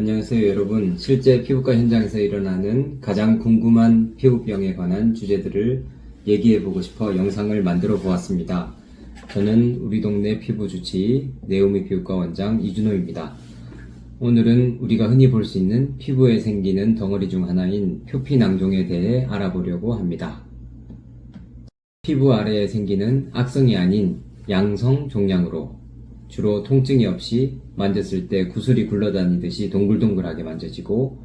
안녕하세요 여러분. 실제 피부과 현장에서 일어나는 가장 궁금한 피부병에 관한 주제들을 얘기해 보고 싶어 영상을 만들어 보았습니다. 저는 우리 동네 피부주치 네오미 피부과 원장 이준호입니다. 오늘은 우리가 흔히 볼 수 있는 피부에 생기는 덩어리 중 하나인 표피낭종에 대해 알아보려고 합니다. 피부 아래에 생기는 악성이 아닌 양성 종양으로 주로 통증이 없이 만졌을 때 구슬이 굴러다니듯이 동글동글하게 만져지고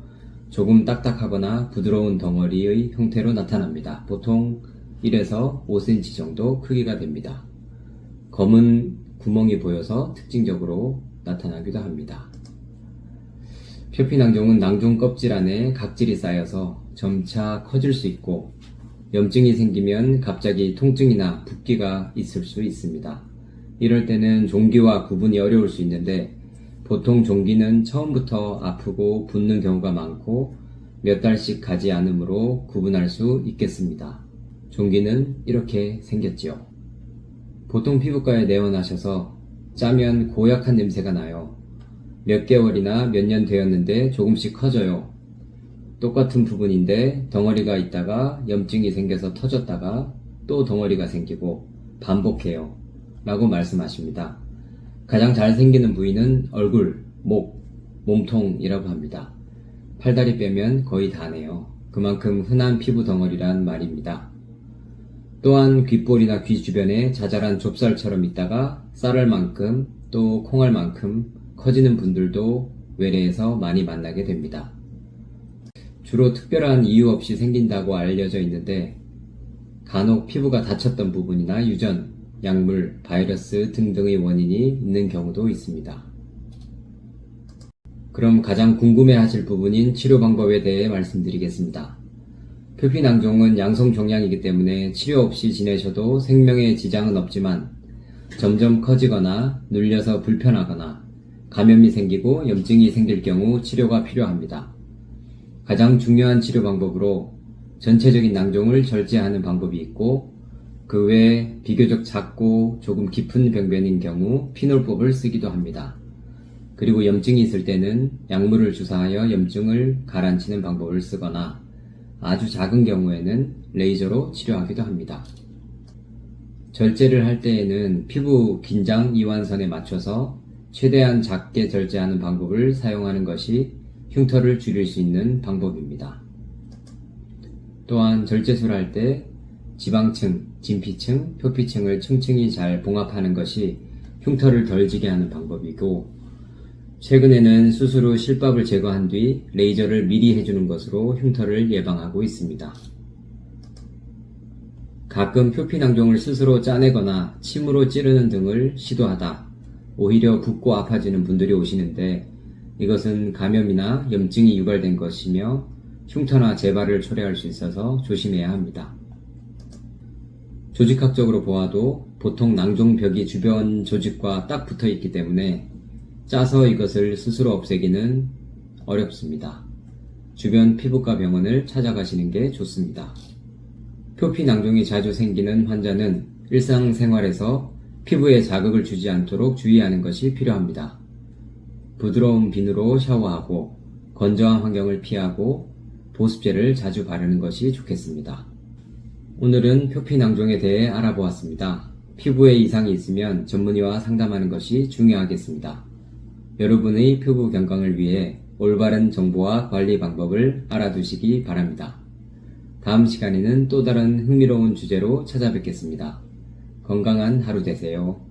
조금 딱딱하거나 부드러운 덩어리의 형태로 나타납니다. 보통 1에서 5cm 정도 크기가 됩니다. 검은 구멍이 보여서 특징적으로 나타나기도 합니다. 표피낭종은 낭종 껍질 안에 각질이 쌓여서 점차 커질 수 있고 염증이 생기면 갑자기 통증이나 붓기가 있을 수 있습니다. 이럴 때는 종기와 구분이 어려울 수 있는데 보통 종기는 처음부터 아프고 붓는 경우가 많고 몇 달씩 가지 않으므로 구분할 수 있겠습니다. 종기는 이렇게 생겼지요. 보통 피부과에 내원하셔서 짜면 고약한 냄새가 나요. 몇 개월이나 몇 년 되었는데 조금씩 커져요. 똑같은 부분인데 덩어리가 있다가 염증이 생겨서 터졌다가 또 덩어리가 생기고 반복해요. 라고 말씀하십니다. 가장 잘 생기는 부위는 얼굴, 목, 몸통이라고 합니다. 팔다리 빼면 거의 다네요. 그만큼 흔한 피부 덩어리란 말입니다. 또한 귓볼이나 귀 주변에 자잘한 좁쌀처럼 있다가 쌀알 만큼 또 콩알 만큼 커지는 분들도 외래에서 많이 만나게 됩니다. 주로 특별한 이유 없이 생긴다고 알려져 있는데 간혹 피부가 다쳤던 부분이나 유전, 약물, 바이러스 등등의 원인이 있는 경우도 있습니다. 그럼 가장 궁금해 하실 부분인 치료 방법에 대해 말씀드리겠습니다. 표피낭종은 양성 종양이기 때문에 치료 없이 지내셔도 생명에 지장은 없지만 점점 커지거나 눌려서 불편하거나 감염이 생기고 염증이 생길 경우 치료가 필요합니다. 가장 중요한 치료 방법으로 전체적인 낭종을 절제하는 방법이 있고 그 외에 비교적 작고 조금 깊은 병변인 경우 피놀법을 쓰기도 합니다. 그리고 염증이 있을 때는 약물을 주사하여 염증을 가라앉히는 방법을 쓰거나 아주 작은 경우에는 레이저로 치료하기도 합니다. 절제를 할 때에는 피부 긴장 이완선에 맞춰서 최대한 작게 절제하는 방법을 사용하는 것이 흉터를 줄일 수 있는 방법입니다. 또한 절제술을 할때 지방층, 진피층, 표피층을 층층이 잘 봉합하는 것이 흉터를 덜 지게 하는 방법이고 최근에는 수술 후 실밥을 제거한 뒤 레이저를 미리 해주는 것으로 흉터를 예방하고 있습니다. 가끔 표피낭종을 스스로 짜내거나 침으로 찌르는 등을 시도하다 오히려 붓고 아파지는 분들이 오시는데 이것은 감염이나 염증이 유발된 것이며 흉터나 재발을 초래할 수 있어서 조심해야 합니다. 조직학적으로 보아도 보통 낭종벽이 주변 조직과 딱 붙어 있기 때문에 짜서 이것을 스스로 없애기는 어렵습니다. 주변 피부과 병원을 찾아가시는 게 좋습니다. 표피 낭종이 자주 생기는 환자는 일상생활에서 피부에 자극을 주지 않도록 주의하는 것이 필요합니다. 부드러운 비누로 샤워하고 건조한 환경을 피하고 보습제를 자주 바르는 것이 좋겠습니다. 오늘은 표피낭종에 대해 알아보았습니다. 피부에 이상이 있으면 전문의와 상담하는 것이 중요하겠습니다. 여러분의 피부 건강을 위해 올바른 정보와 관리 방법을 알아두시기 바랍니다. 다음 시간에는 또 다른 흥미로운 주제로 찾아뵙겠습니다. 건강한 하루 되세요.